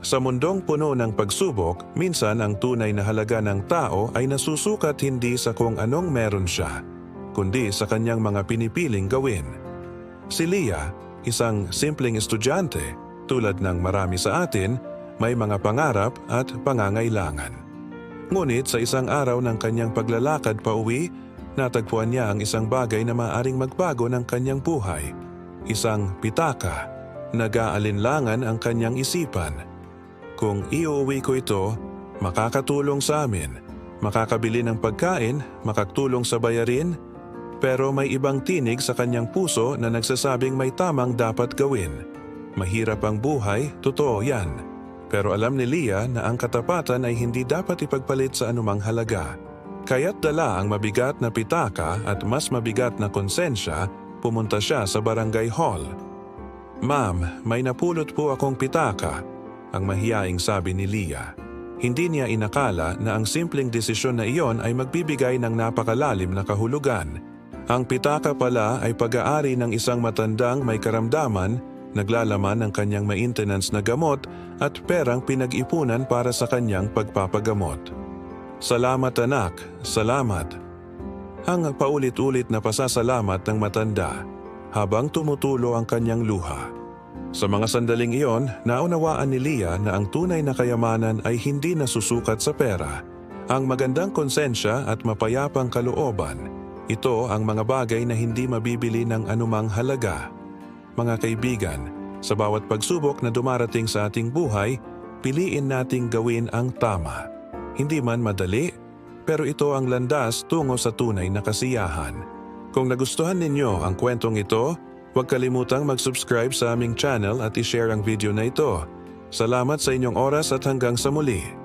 Sa mundong puno ng pagsubok, minsan ang tunay na halaga ng tao ay nasusukat hindi sa kung anong meron siya, kundi sa kanyang mga pinipiling gawin. Si Leah, isang simpleng estudyante, tulad ng marami sa atin, may mga pangarap at pangangailangan. Ngunit sa isang araw ng kanyang paglalakad pa uwi, natagpuan niya ang isang bagay na maaring magbago ng kanyang buhay. Isang pitaka. Nag-aalinlangan ang kanyang isipan. Kung iuwi ko ito, makakatulong sa amin. Makakabili ng pagkain, makatulong sa bayarin, pero may ibang tinig sa kanyang puso na nagsasabing may tamang dapat gawin. Mahirap ang buhay, totoo yan. Pero alam ni Leah na ang katapatan ay hindi dapat ipagpalit sa anumang halaga. Kaya't dala ang mabigat na pitaka at mas mabigat na konsensya, pumunta siya sa barangay hall. Ma'am, may napulot po akong pitaka, ang mahiyaing sabi ni Leah. Hindi niya inakala na ang simpleng desisyon na iyon ay magbibigay ng napakalalim na kahulugan. Ang pitaka pala ay pag-aari ng isang matandang may karamdaman, naglalaman ng kanyang maintenance na gamot at perang pinag-ipunan para sa kanyang pagpapagamot. Salamat anak, salamat. Ang paulit-ulit na pasasalamat ng matanda habang tumutulo ang kanyang luha. Sa mga sandaling iyon, naunawaan ni Leah na ang tunay na kayamanan ay hindi nasusukat sa pera. Ang magandang konsensya at mapayapang kalooban, ito ang mga bagay na hindi mabibili ng anumang halaga. Mga kaibigan, sa bawat pagsubok na dumarating sa ating buhay, piliin nating gawin ang tama. Hindi man madali, pero ito ang landas tungo sa tunay na kasiyahan. Kung nagustuhan ninyo ang kwentong ito, huwag kalimutang mag-subscribe sa aming channel at i-share ang video na ito. Salamat sa inyong oras at hanggang sa muli.